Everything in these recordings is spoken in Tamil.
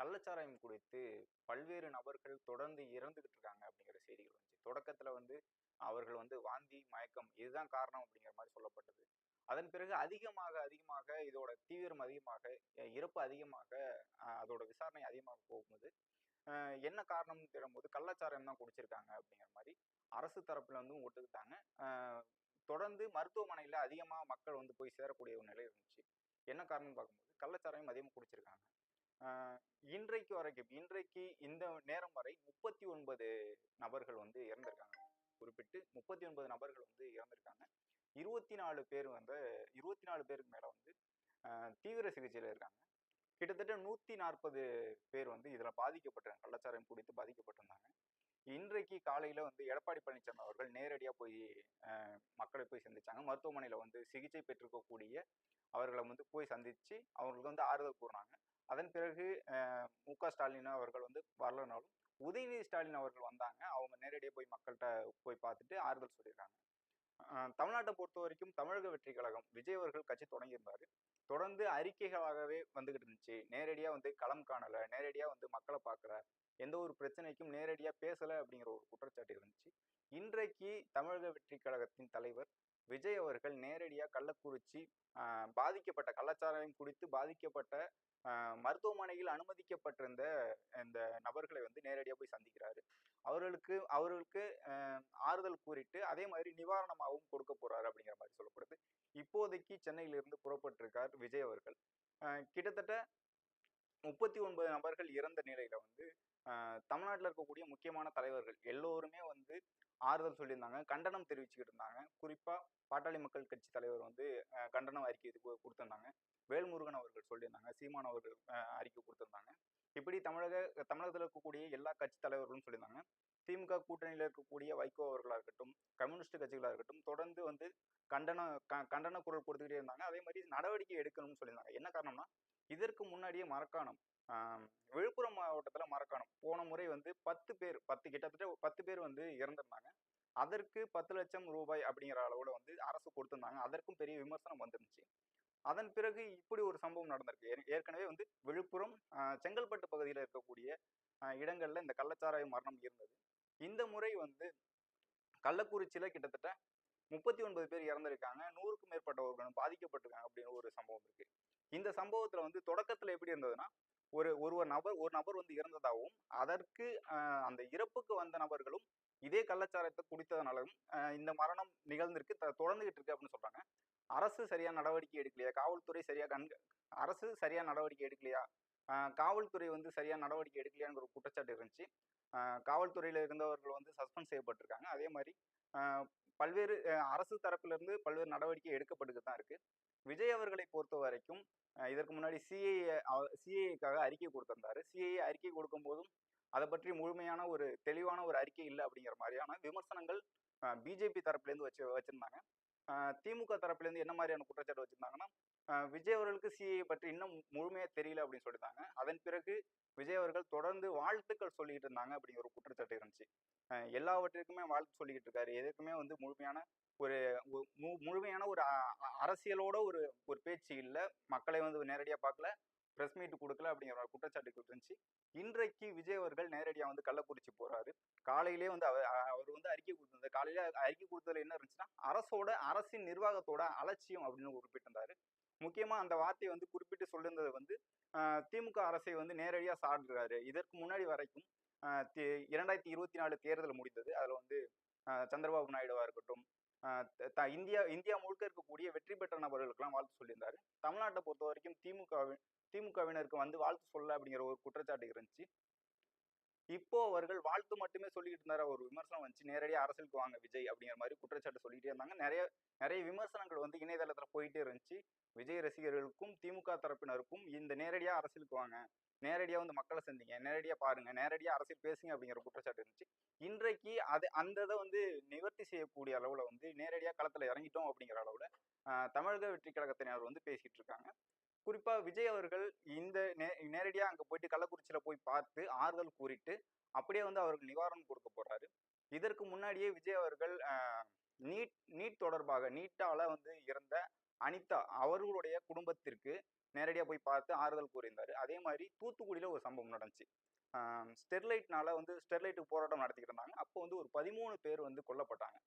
கள்ளச்சாராயம் குடித்து பல்வேறு நபர்கள் தொடர்ந்து இறந்துகிட்டு இருக்காங்க அப்படிங்கிற செய்திகள் வந்துச்சு. தொடக்கத்துல வந்து அவர்கள் வந்து வாந்தி மயக்கம் இதுதான் காரணம் அப்படிங்கிற மாதிரி சொல்லப்பட்டது. அதன் பிறகு அதிகமாக அதிகமாக இதோட தீவிரம் அதிகமாக இறப்பு அதிகமாக அதோட விசாரணை அதிகமாக போகும்போது என்ன காரணம்னு தேடும்போது கள்ளச்சாராயம் தான் குடிச்சிருக்காங்க அப்படிங்கிற மாதிரி அரசு தரப்புல வந்து ஒட்டுக்கிட்டாங்க. தொடர்ந்து மருத்துவமனையில அதிகமா மக்கள் வந்து போய் சேரக்கூடிய ஒரு நிலை இருந்துச்சு. என்ன காரணம்னு பார்க்கும்போது கள்ளச்சாராயம் அதிகமாக குடிச்சிருக்காங்க. இன்றைக்கு வரைக்கும் இன்றைக்கு இந்த நேரம் வரை முப்பத்தி ஒன்பது நபர்கள் வந்து இறந்திருக்காங்க. குறிப்பிட்டு முப்பத்தி ஒன்பது நபர்கள் வந்து இறந்திருக்காங்க. இருபத்தி நாலு பேர் வந்து இருபத்தி நாலு பேருக்கு மேலே வந்து தீவிர சிகிச்சையில் இருக்காங்க. கிட்டத்தட்ட நூற்றி நாற்பது பேர் வந்து இதில் பாதிக்கப்பட்டிருக்காங்க. கள்ளச்சாரம் குடித்து பாதிக்கப்பட்டிருந்தாங்க. இன்றைக்கு காலையில் வந்து எடப்பாடி பழனிசாமி அவர்கள் நேரடியாக போய் மக்களை போய் சந்திச்சாங்க. மருத்துவமனையில் வந்து சிகிச்சை பெற்றிருக்கக்கூடிய அவர்களை வந்து போய் சந்தித்து அவங்களுக்கு வந்து ஆறுதல் கூறினாங்க. அதன் பிறகு மு. க. ஸ்டாலின் அவர்கள் வந்து வரலனாலும் உதயநிதி ஸ்டாலின் அவர்கள் வந்தாங்க. அவங்க நேரடியாக போய் மக்கள்கிட்ட போய் பார்த்துட்டு ஆறுதல் சொல்லியிருக்காங்க தமிழ்நாட்டை பொறுத்த வரைக்கும் தமிழக வெற்றி கழகம் விஜய் அவர்கள் கட்சி தொடங்கியிருந்தாரு. தொடர்ந்து அறிக்கைகளாகவே வந்துகிட்டு இருந்துச்சு. நேரடியாக வந்து களம் காணலை நேரடியாக வந்து மக்களை பார்க்கல எந்த ஒரு பிரச்சனைக்கும் நேரடியாக பேசலை அப்படிங்கிற ஒரு குற்றச்சாட்டு இருந்துச்சு. இன்றைக்கு தமிழக வெற்றி கழகத்தின் தலைவர் விஜய் அவர்கள் நேரடியாக கள்ளக்குறிச்சி பாதிக்கப்பட்ட கள்ளச்சாராயம் குடித்து பாதிக்கப்பட்ட மருத்துவமனையில் அனுமதிக்கப்பட்டிருந்த இந்த நபர்களை வந்து நேரடியாக போய் சந்திக்கிறாரு. அவர்களுக்கு அவர்களுக்கு ஆறுதல் கூறிட்டு அதே மாதிரி நிவாரணமாகவும் கொடுக்க போறாரு அப்படிங்கிற மாதிரி சொல்லப்படுது. இப்போதைக்கு சென்னையிலிருந்து புறப்பட்டிருக்கார் விஜய் அவர்கள். கிட்டத்தட்ட முப்பத்தி ஒன்பது நபர்கள் இறந்த நிலையில வந்து தமிழ்நாட்டில் இருக்கக்கூடிய முக்கியமான தலைவர்கள் எல்லோருமே வந்து ஆறுதல் சொல்லியிருந்தாங்க. கண்டனம் தெரிவிச்சுக்கிட்டு இருந்தாங்க. குறிப்பாக பாட்டாளி மக்கள் கட்சி தலைவர் வந்து கண்டனம் கண்டன அறிக்கை இது கொடுத்திருந்தாங்க. வேல்முருகன் அவர்கள் சொல்லியிருந்தாங்க சீமான் அவர்கள் அறிக்கை கொடுத்திருந்தாங்க. இப்படி தமிழக தமிழகத்தில் இருக்கக்கூடிய எல்லா கட்சி தலைவர்களும் சொல்லியிருந்தாங்க. திமுக கூட்டணியில் இருக்கக்கூடிய வைகோ அவர்களாக இருக்கட்டும் கம்யூனிஸ்ட் கட்சிகளாக இருக்கட்டும் தொடர்ந்து வந்து கண்டன க- கண்டன குரல் கொடுத்துக்கிட்டே இருந்தாங்க. அதே மாதிரி நடவடிக்கை எடுக்கணும்னு சொல்லியிருந்தாங்க. என்ன காரணம்னா இதற்கு முன்னாடியே மரக்காணம் விழுப்புரம் மாவட்டத்தில் மரக்காணம். போன முறை வந்து பத்து பேர் பத்து கிட்டத்தட்ட பத்து பேர் வந்து இறந்துருந்தாங்க. அதற்கு பத்து லட்சம் ரூபாய் அப்படிங்கிற அளவில் வந்து அரசு கொடுத்துருந்தாங்க. அதற்கும் பெரிய விமர்சனம் வந்துருந்துச்சு. அதன் பிறகு இப்படி ஒரு சம்பவம் நடந்திருக்கு. ஏற்கனவே வந்து விழுப்புரம் செங்கல்பட்டு பகுதியில் இருக்கக்கூடிய இடங்களில் இந்த கள்ளச்சாராய மரணம் இருந்தது. இந்த முறை வந்து கள்ளக்குறிச்சியில் கிட்டத்தட்ட முப்பத்தி ஒன்பது பேர் இறந்திருக்காங்க. நூறுக்கும் மேற்பட்டவர்களும் பாதிக்கப்பட்டிருக்காங்க அப்படின்னு ஒரு சம்பவம் இருக்கு. இந்த சம்பவத்துல வந்து தொடக்கத்துல எப்படி இருந்ததுன்னா ஒரு ஒருவர் நபர் ஒரு நபர் வந்து இறந்ததாகவும் அதற்கு அந்த இறப்புக்கு வந்த நபர்களும் இதே கள்ளச்சாரத்தை குடித்ததுனாலும் இந்த மரணம் நிகழ்ந்திருக்கு த- தொடர்ந்துகிட்டு இருக்கு அப்படின்னு சொல்றாங்க. அரசு சரியா நடவடிக்கை எடுக்கலையா? காவல்துறை சரியா கண் அரசு சரியா நடவடிக்கை எடுக்கலையா? காவல்துறை வந்து சரியா நடவடிக்கை எடுக்கலையாங்கிற ஒரு குற்றச்சாட்டு இருந்துச்சு. காவல்துறையில் காவல்துறையில இருந்தவர்கள் வந்து சஸ்பெண்ட் செய்யப்பட்டிருக்காங்க. அதே மாதிரி பல்வேறு அரசு தரப்பிலிருந்து பல்வேறு நடவடிக்கை எடுக்கப்பட்டு தான் இருக்கு. விஜய் அவர்களை பொறுத்த வரைக்கும் இதற்கு முன்னாடி சிஏஏ சிஏஏக்காக அறிக்கை கொடுத்திருந்தாரு. சிஏஏ அறிக்கை கொடுக்கும் போதும் அதை பற்றி முழுமையான ஒரு தெளிவான ஒரு அறிக்கை இல்லை அப்படிங்கிற மாதிரியான விமர்சனங்கள் பிஜேபி தரப்புலேருந்து வச்சு வச்சிருந்தாங்க. திமுக தரப்புலேருந்து என்ன மாதிரியான குற்றச்சாட்டு வச்சிருந்தாங்கன்னா விஜய் அவர்களுக்கு சிஏ பற்றி இன்னும் முழுமையாக தெரியல அப்படின்னு சொல்லியிருந்தாங்க அதன் பிறகு விஜய் அவர்கள் தொடர்ந்து வாழ்த்துக்கள் சொல்லிட்டு இருந்தாங்க அப்படிங்கிற ஒரு குற்றச்சாட்டு இருந்துச்சு. எல்லாவற்றிற்குமே வாழ்த்து சொல்லிக்கிட்டு இருக்காரு. எதுக்குமே வந்து முழுமையான ஒரு மு- முழுமையான ஒரு அ- அரசியலோட ஒரு ஒரு பேச்சு இல்லை. மக்களை வந்து நேரடியாக பார்க்கல. ப்ரெஸ் மீட் கொடுக்கல அப்படிங்கிற ஒரு குற்றச்சாட்டுகள் இருந்துச்சு. இன்றைக்கு விஜய் அவர்கள் நேரடியாக வந்து கள்ளக்குறிச்சி போறாரு. காலையிலே வந்து அவர் அவர் வந்து அறிக்கை கொடுத்திருந்தார். காலையில அறிக்கை கொடுத்ததுல என்ன இருந்துச்சுன்னா அரசோட அரசின் நிர்வாகத்தோட அலட்சியம் அப்படின்னு குறிப்பிட்டிருந்தாரு. முக்கியமா அந்த வார்த்தையை வந்து குறிப்பிட்டு சொல்லியிருந்தது வந்து திமுக அரசை வந்து நேரடியாக சாடுறாரு இதற்கு முன்னாடி வரைக்கும் இரண்டாயிரத்தி இருபத்தி நாலு தேர்தல் முடிந்தது. அதில் வந்து சந்திரபாபு நாயுடுவா இருக்கட்டும் த- இந்தியா இந்தியா முழுக்க இருக்கக்கூடிய வெற்றி பெற்ற நபர்களுக்கெல்லாம் வாழ்த்து சொல்லியிருந்தாரு. தமிழ்நாட்டை பொறுத்த வரைக்கும் திமுக திமுகவினருக்கு வந்து வாழ்த்து சொல்ல அப்படிங்கிற ஒரு குற்றச்சாட்டு இருந்துச்சு. இப்போ அவர்கள் வாழ்த்து மட்டுமே சொல்லிக்கிட்டு இருந்தார. ஒரு விமர்சனம் வந்துச்சு. நேரடியாக அரசியலுக்கு வாங்க விஜய் அப்படிங்கிற மாதிரி குற்றச்சாட்டு சொல்லிகிட்டே இருந்தாங்க. நிறைய நிறைய விமர்சனங்கள் வந்து இணையதளத்தில் போயிட்டே இருந்துச்சு. விஜய் ரசிகர்களுக்கும் திமுக தரப்பினருக்கும் இந்த நேரடியாக அரசியலுக்கு வாங்க நேரடியாக வந்து மக்களை சந்திங்க நேரடியாக பாருங்க நேரடியாக அரசியல் பேசுங்க அப்படிங்கிற குற்றச்சாட்டு இருந்துச்சு. இன்றைக்கு அது அந்த இதை வந்து நிவர்த்தி செய்யக்கூடிய அளவில் வந்து நேரடியாக களத்தில் இறங்கிட்டோம் அப்படிங்கிற அளவில் தமிழக வெற்றி கழகத்தினர் வந்து பேசிகிட்டு இருக்காங்க. குறிப்பாக விஜய் அவர்கள் இந்த நே நேரடியாக அங்கே போயிட்டு கள்ளக்குறிச்சியில் போய் பார்த்து ஆறுதல் கூறிட்டு அப்படியே வந்து அவருக்கு நிவாரணம் கொடுக்க போகிறாரு இதற்கு முன்னாடியே விஜய் அவர்கள் நீட் நீட் தொடர்பாக நீட்டால வந்து இறந்த அனிதா அவர்களுடைய குடும்பத்திற்கு நேரடியாக போய் பார்த்து ஆறுதல் கூறியிருந்தார். அதே மாதிரி தூத்துக்குடியில் ஒரு சம்பவம் நடந்துச்சு. ஸ்டெர்லைட்னால வந்து ஸ்டெர்லைட்டுக்கு போராட்டம் நடத்திக்கிட்டு இருந்தாங்க. அப்போ வந்து ஒரு பதிமூணு பேர் வந்து கொல்லப்பட்டாங்க.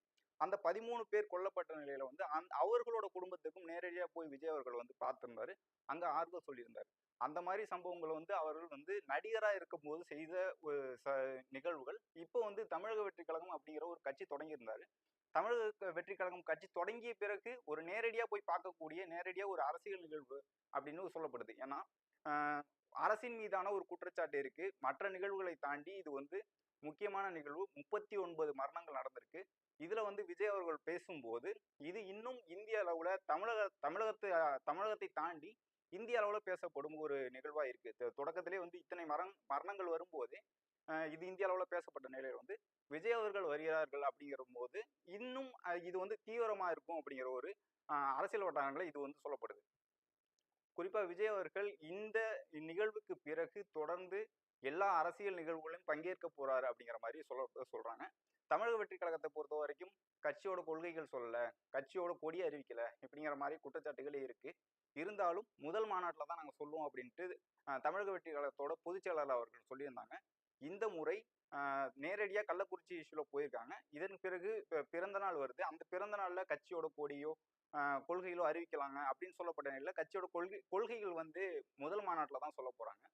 அந்த பதிமூணு பேர் கொல்லப்பட்ட நிலையில வந்து அந்த அவர்களோட குடும்பத்துக்கும் நேரடியாக போய் விஜய் அவர்கள் வந்து பார்த்துருந்தாரு. அங்க ஆறுதல் சொல்லியிருந்தார். அந்த மாதிரி சம்பவங்களை வந்து அவர்கள் வந்து நடிகரா இருக்கும்போது செய்த ச நிகழ்வுகள். இப்போ வந்து தமிழக வெற்றி கழகம் அப்படிங்கிற ஒரு கட்சி தொடங்கியிருந்தாரு. தமிழக வெற்றி கழகம் கட்சி தொடங்கிய பிறகு ஒரு நேரடியாக போய் பார்க்கக்கூடிய நேரடியாக ஒரு அரசியல் நிகழ்வு அப்படின்னு சொல்லப்படுது. ஏன்னா அரசின் மீதான ஒரு குற்றச்சாட்டு இருக்கு. மற்ற நிகழ்வுகளை தாண்டி இது வந்து முக்கியமான நிகழ்வு. முப்பத்தி ஒன்பது மரணங்கள் நடந்திருக்கு. இதில் வந்து விஜய் அவர்கள் பேசும்போது இது இன்னும் இந்திய அளவில் தமிழக தமிழகத்தை தமிழகத்தை தாண்டி இந்திய அளவில் பேசப்படும் ஒரு நிகழ்வாக இருக்குது தொடக்கத்திலே வந்து இத்தனை மரண மரணங்கள் வரும்போதே இது இந்திய அளவில் பேசப்பட்ட நிலையில் வந்து விஜய் அவர்கள் வருகிறார்கள் அப்படிங்கிற போது இன்னும் இது வந்து தீவிரமாக இருக்கும் அப்படிங்கிற ஒரு அரசியல் வட்டாரங்களில் இது வந்து சொல்லப்படுது. குறிப்பாக விஜய் அவர்கள் இந்த நிகழ்வுக்கு பிறகு தொடர்ந்து எல்லா அரசியல் நிகழ்வுகளையும் பங்கேற்க போறாரு அப்படிங்கிற மாதிரி சொல்ல சொல்றாங்க. தமிழக வெற்றி கழகத்தை பொறுத்த வரைக்கும் கட்சியோட கொள்கைகள் சொல்லல கட்சியோட கொடி அறிவிக்கல இப்படிங்கிற மாதிரி குற்றச்சாட்டுகள் இருக்கு. இருந்தாலும் முதல் மாநாட்டில் தான் நாங்கள் சொல்லுவோம் அப்படின்ட்டு தமிழக வெற்றி கழகத்தோட பொதுச்செயலாளர் அவர்கள் சொல்லியிருந்தாங்க. இந்த முறை நேரடியாக கள்ளக்குறிச்சி இஷ்யூவில் போயிருக்காங்க. இதன் பிறகு பிறந்த நாள் வருது. அந்த பிறந்த நாளில் கட்சியோட கொடியோ கொள்கைகளோ அறிவிக்கலாங்க அப்படின்னு சொல்லப்பட்ட நிலையில் கட்சியோட கொள்கை கொள்கைகள் வந்து முதல் மாநாட்டில் தான் சொல்ல போகிறாங்க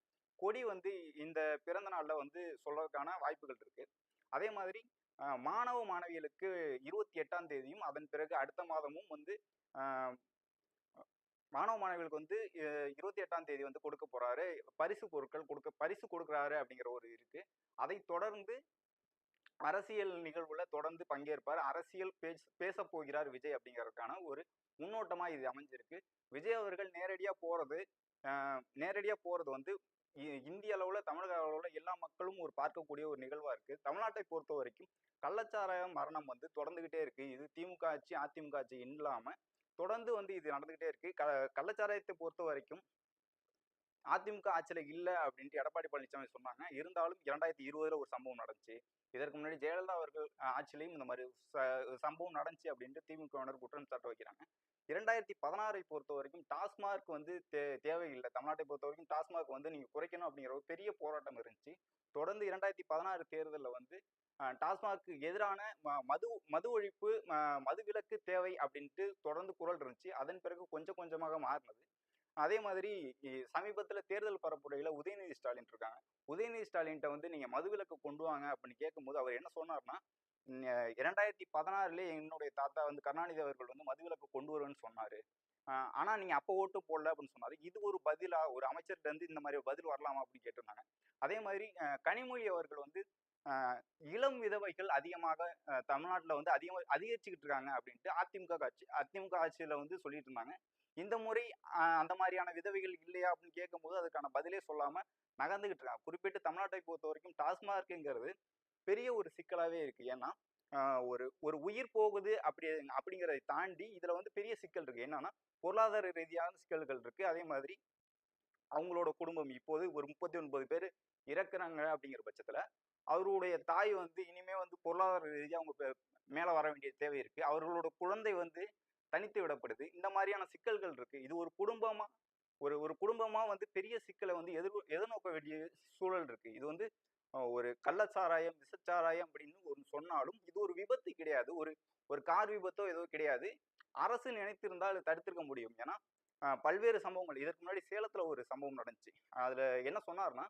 கொடி வந்து இந்த பிறந்த நாளில் வந்து சொல்றதுக்கான வாய்ப்புகள் இருக்கு. அதே மாதிரி மாணவ மாணவிகளுக்கு இருபத்தி எட்டாம் தேதியும் அதன் பிறகு அடுத்த மாதமும் வந்து மாணவ மாணவிகளுக்கு வந்து இருபத்தி எட்டாம் தேதி வந்து கொடுக்க போறாரு. பரிசு பொருட்கள் கொடுக்க பரிசு கொடுக்குறாரு அப்படிங்கிற ஒரு இருக்கு. அதை தொடர்ந்து அரசியல் நிகழ்வுல தொடர்ந்து பங்கேற்பார். அரசியல் பேச பேச போகிறார் விஜய் அப்படிங்கிறதுக்கான ஒரு முன்னோட்டமா இது அமைஞ்சிருக்கு. விஜய் அவர்கள் நேரடியா போறது நேரடியா போறது வந்து இந்திய அளவில் தமிழக அளவில் எல்லா மக்களும் ஒரு பார்க்கக்கூடிய ஒரு நிகழ்வாக இருக்குது தமிழ்நாட்டை பொறுத்த வரைக்கும் கள்ளச்சாராய மரணம் வந்து தொடர்ந்துக்கிட்டே இருக்குது இது திமுக ஆட்சி அதிமுக ஆட்சி இல்லாமல் தொடர்ந்து வந்து இது நடந்துக்கிட்டே இருக்குது க கள்ளச்சாராயத்தை பொறுத்த வரைக்கும் அதிமுக ஆட்சியில் இல்லை அப்படின்ட்டு எடப்பாடி பழனிசாமி சொன்னாங்க. இருந்தாலும் இரண்டாயிரத்தி இருபதுல ஒரு சம்பவம் நடந்துச்சு. இதற்கு முன்னாடி ஜெயலலிதா அவர்கள் ஆட்சியிலையும் இந்த மாதிரி ச- சம்பவம் நடந்துச்சு அப்படின்ட்டு திமுகவினர் குற்றம் சாட்ட வைக்கிறாங்க. இரண்டாயிரத்தி பதினாறை பொறுத்த வரைக்கும் டாஸ்மார்க் வந்து தே தேவையில்லை. தமிழ்நாட்டை பொறுத்த வரைக்கும் டாஸ்மார்க் வந்து நீங்கள் குறைக்கணும் அப்படிங்கிற ஒரு பெரிய போராட்டம் இருந்துச்சு. தொடர்ந்து இரண்டாயிரத்தி பதினாறு தேர்தலில் வந்து டாஸ்மாக்கு எதிரான ம- மது மது ஒழிப்பு மதுவிலக்கு மது விலக்கு தேவை அப்படின்ட்டு தொடர்ந்து குரல் இருந்துச்சு. அதன் பிறகு கொஞ்சம் கொஞ்சமாக மாறினது. அதே மாதிரி சமீபத்தில் தேர்தல் பரப்புரையில் உதயநிதி ஸ்டாலின் இருக்காங்க. உதயநிதி ஸ்டாலின்ட்ட வந்து நீங்கள் மதுவிலக்கு கொண்டு வாங்க அப்படின்னு கேட்கும்போது அவர் என்ன சொன்னார்னா இரண்டாயிரத்தி பதினாறுல என்னுடைய தாத்தா வந்து கருணாநிதி அவர்கள் வந்து மதுவிலக்கு கொண்டு வருவேன்னு சொன்னாரு. ஆனால் ஆனா நீங்க அப்போ ஓட்டு போடல அப்படின்னு சொன்னாரு. இது ஒரு பதிலா ஒரு அமைச்சர்கிட்ட இருந்து இந்த மாதிரி பதில் வரலாமா அப்படின்னு கேட்டிருந்தாங்க அதே மாதிரி கனிமொழி அவர்கள் வந்து இளம் விதவைகள் அதிகமாக தமிழ்நாட்டில் வந்து அதிகமாக அதிகரிச்சுக்கிட்டு இருக்காங்க அப்படின்ட்டு அதிமுக காட்சி அதிமுக ஆட்சியில் வந்து சொல்லிட்டு இருந்தாங்க. இந்த முறை அந்த மாதிரியான விதவைகள் இல்லையா அப்படின்னு கேட்கும்போது அதுக்கான பதிலே சொல்லாமல் நகர்ந்துகிட்டு இருக்காங்க குறிப்பிட்டு தமிழ்நாட்டை பொறுத்த வரைக்கும் டாஸ்மார்க்குங்கிறது பெரிய ஒரு சிக்கலாகவே இருக்குது ஏன்னா ஒரு ஒரு உயிர் போகுது அப்படி அப்படிங்கிறதை தாண்டி இதில் வந்து பெரிய சிக்கல் இருக்குது என்னன்னா பொருளாதார ரீதியான சிக்கல்கள் இருக்குது அதே மாதிரி அவங்களோட குடும்பம் இப்போது ஒரு முப்பத்தி ஒன்பது பேர் இறக்குறாங்க அப்படிங்கிற பட்சத்தில் அவருடைய தாய் வந்து இனிமே வந்து பொருளாதார ரீதியாக அவங்க மேலே வர வேண்டிய தேவை இருக்குது அவர்களோட குழந்தை வந்து தனித்து விடப்படுது. இந்த மாதிரியான சிக்கல்கள் இருக்குது இது ஒரு குடும்பமாக ஒரு ஒரு குடும்பமாக வந்து பெரிய சிக்கலை வந்து எதிர் எதிர்நோக்க வேண்டிய சூழல் இருக்குது இது வந்து ஒரு கள்ளச்சாராயம் விசச்சாராயம் அப்படின்னு ஒன்று சொன்னாலும் இது ஒரு விபத்து கிடையாது. ஒரு ஒரு கார் விபத்தோ ஏதோ கிடையாது. அரசு நினைத்திருந்தால் தடுத்திருக்க முடியும். ஏன்னா பல்வேறு சம்பவங்கள். இதற்கு முன்னாடி சேலத்தில் ஒரு சம்பவம் நடந்துச்சு. அதில் என்ன சொன்னார்னா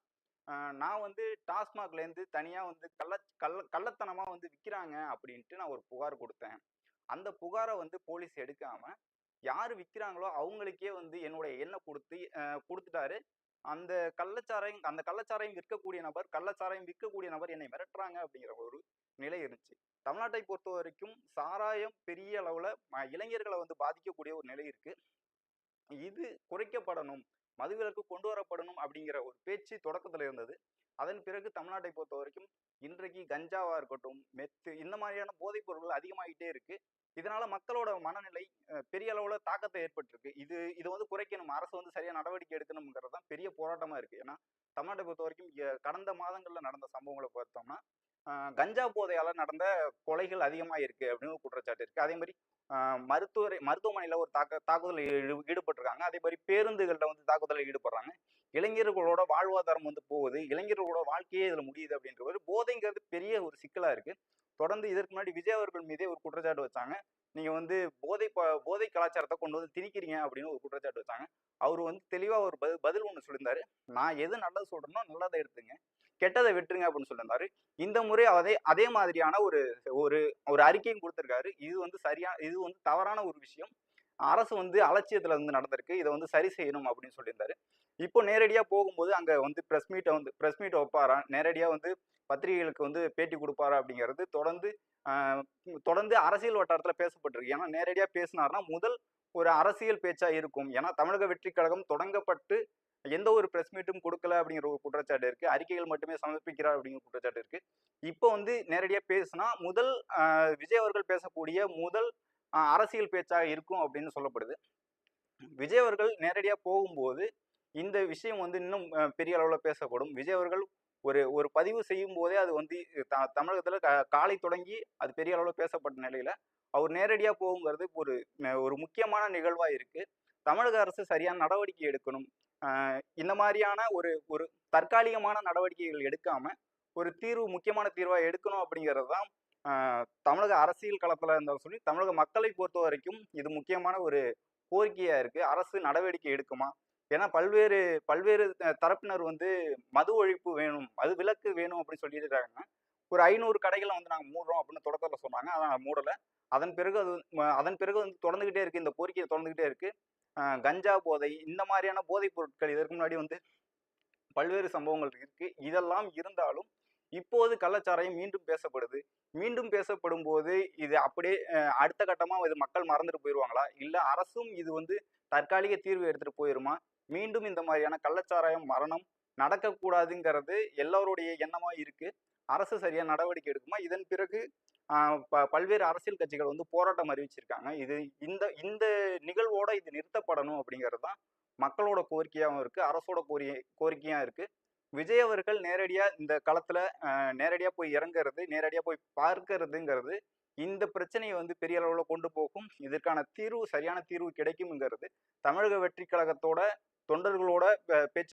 நான் வந்து டாஸ்மாக்லேருந்து தனியாக வந்து கள்ள கள்ள கள்ளத்தனமாக வந்து விற்கிறாங்க அப்படின்ட்டு நான் ஒரு புகார் கொடுத்தேன். அந்த புகாரை வந்து போலீஸ் எடுக்காமல் யார் விற்கிறாங்களோ அவங்களுக்கே வந்து என்னுடைய எண்ணை கொடுத்து கொடுத்துட்டாரு. அந்த கள்ளச்சாராயம் அந்த கள்ளச்சாராயம் விற்கக்கூடிய நபர் கள்ளச்சாராயம் விற்கக்கூடிய நபர் என்னை மிரட்டுறாங்க அப்படிங்கிற ஒரு நிலை இருந்துச்சு. தமிழ்நாட்டை பொறுத்த வரைக்கும் சாராயம் பெரிய அளவில் ம- இளைஞர்களை வந்து பாதிக்கக்கூடிய ஒரு நிலை இருக்கு. இது குறைக்கப்படணும் மதுவிலக்கு கொண்டு வரப்படணும் அப்படிங்கிற ஒரு பேச்சு தொடக்கத்தில் இருந்தது. அதன் பிறகு தமிழ்நாட்டை பொறுத்த வரைக்கும் இன்றைக்கு கஞ்சாவாக இருக்கட்டும் மெத்து இந்த மாதிரியான போதைப் பொருட்கள் அதிகமாகிட்டே இருக்கு. இதனால மக்களோட மனநிலை பெரிய அளவில் தாக்கத்தை ஏற்பட்டிருக்கு. இது இதை வந்து குறைக்கணும். அரசு வந்து சரியாக நடவடிக்கை எடுக்கணுங்கிறது தான் பெரிய போராட்டமாக இருக்குது ஏன்னா தமிழ்நாட்டை பொறுத்த வரைக்கும் கடந்த மாதங்களில் நடந்த சம்பவங்களை பார்த்தோம்னா கஞ்சா போதையால் நடந்த கொலைகள் அதிகமாக இருக்குது அப்படின்னு குற்றச்சாட்டு இருக்குது அதே மாதிரி மருத்துவரை மருத்துவமனையில் ஒரு தாக்க தாக்குதலில் ஈடு- ஈடுபட்டிருக்காங்க. அதே மாதிரி பேருந்துகளில் வந்து தாக்குதலில் ஈடுபடுறாங்க. இளைஞர்களோட வாழ்வாதாரம் வந்து போகுது. இளைஞர்களோட வாழ்க்கையே இதில் முடியுது அப்படின்ற ஒரு போதைங்கிறது பெரிய ஒரு சிக்கலாக இருக்குது தொடர்ந்து இதற்கு முன்னாடி விஜய் அவர்கள் மீதே ஒரு குற்றச்சாட்டு வச்சாங்க. நீங்கள் வந்து போதை போதை கலாச்சாரத்தை கொண்டு வந்து திணிக்கிறீங்க அப்படின்னு ஒரு குற்றச்சாட்டு வச்சாங்க. அவர் வந்து தெளிவாக ஒரு பதில் பதில் ஒன்று சொல்லியிருந்தாரு. நான் எது நல்லது சொல்கிறேனோ நல்லதை எடுத்துங்க. கெட்டதை விட்டுருங்க அப்படின்னு சொல்லியிருந்தாரு. இந்த முறை அதே அதே மாதிரியான ஒரு ஒரு ஒரு அறிக்கையும் கொடுத்துருக்காரு. இது வந்து சரியான இது வந்து தவறான ஒரு விஷயம். அரசு வந்து அலட்சியத்தில் வந்து நடந்திருக்கு. இதை வந்து சரி செய்யணும் அப்படின்னு சொல்லியிருந்தாரு. இப்போ நேரடியாக போகும்போது அங்கே வந்து ப்ரெஸ் மீட்டை வந்து ப்ரெஸ் மீட் வைப்பாரா? நேரடியாக வந்து பத்திரிகைகளுக்கு வந்து பேட்டி கொடுப்பாரா அப்படிங்கிறது தொடர்ந்து தொடர்ந்து அரசியல் வட்டாரத்தில் பேசப்பட்டிருக்கு. ஏன்னா நேரடியாக பேசினார்னா முதல் ஒரு அரசியல் பேச்சாக இருக்கும். ஏன்னா தமிழக வெற்றி கழகம் தொடங்கப்பட்டு எந்த ஒரு ப்ரெஸ் மீட்டும் கொடுக்கல அப்படிங்கிற ஒரு குற்றச்சாட்டு இருக்குது அறிக்கைகள் மட்டுமே சமர்ப்பிக்கிறார் அப்படிங்கிற குற்றச்சாட்டு இருக்குது இப்போ வந்து நேரடியாக பேசினா முதல் விஜய் அவர்கள் பேசக்கூடிய முதல் அரசியல் பேச்சாக இருக்கும் அப்படின்னு சொல்லப்படுது. விஜய் அவர்கள் நேரடியாக போகும்போது இந்த விஷயம் வந்து இன்னும் பெரிய அளவில் பேசப்படும். விஜய் அவர்கள் ஒரு ஒரு பதிவு செய்யும் போதே அது வந்து த- தமிழகத்தில் க காலை தொடங்கி அது பெரிய அளவில் பேசப்பட்ட நிலையில் அவர் நேரடியாக போகுங்கிறது ஒரு ஒரு முக்கியமான நிகழ்வாக இருக்குது தமிழக அரசு சரியான நடவடிக்கை எடுக்கணும். இந்த மாதிரியான ஒரு ஒரு தற்காலிகமான நடவடிக்கைகள் எடுக்காமல் ஒரு தீர்வு முக்கியமான தீர்வாக எடுக்கணும் அப்படிங்கிறது தான் தமிழக அரசியல் களத்தில் இருந்தாலும் சொல்லி தமிழக மக்களை பொறுத்த வரைக்கும் இது முக்கியமான ஒரு கோரிக்கையாக இருக்குது அரசு நடவடிக்கை எடுக்குமா? ஏன்னா பல்வேறு பல்வேறு தரப்பினர் வந்து மது ஒழிப்பு வேணும் மது விலக்கு வேணும் அப்படின்னு சொல்லிட்டு இருக்காங்க ஒரு ஐநூறு கடைகளை வந்து நாங்கள் மூடுறோம் அப்படின்னு தொடக்கத்தில் சொன்னாங்க. அதான் மூடலை. அதன் பிறகு அது அதன் பிறகு வந்து தொடர்ந்துக்கிட்டே இருக்குது இந்த கோரிக்கையை தொடர்ந்துக்கிட்டே இருக்குது கஞ்சா போதை இந்த மாதிரியான போதைப் பொருட்கள் இதற்கு முன்னாடி வந்து பல்வேறு சம்பவங்கள் இருக்குது இதெல்லாம் இருந்தாலும் இப்போது கள்ளச்சாராயம் மீண்டும் பேசப்படுது. மீண்டும் பேசப்படும் போது இது அப்படியே அடுத்த கட்டமாக இது மக்கள் மறந்துட்டு போயிடுவாங்களா இல்லை அரசும் இது வந்து தற்காலிக தீர்வு எடுத்துகிட்டு போயிருமா? மீண்டும் இந்த மாதிரியான கள்ளச்சாராயம் மரணம் நடக்கக்கூடாதுங்கிறது எல்லோருடைய எண்ணமாக இருக்குது அரசு சரியாக நடவடிக்கை எடுக்குமா? இதன் பிறகு ப- பல்வேறு அரசியல் கட்சிகள் வந்து போராட்டம் அறிவிச்சிருக்காங்க. இது இந்த இந்த நிகழ்வோட இது நிறுத்தப்படணும் அப்படிங்கிறது தான் மக்களோட கோரிக்கையாகவும் இருக்குது அரசோட கோரி கோரிக்கையாக இருக்குது விஜய் அவர்கள் நேரடியா இந்த களத்துல நேரடியாக நேரடியா போய் இறங்குறது நேரடியா போய் பார்க்கறதுங்கிறது இந்த பிரச்சனையை வந்து பெரிய அளவுல கொண்டு போகும். இதற்கான தீர்வு சரியான தீர்வு கிடைக்கும்ங்கிறது தமிழக வெற்றி கழகத்தோட தொண்டர்களோட பேச்சு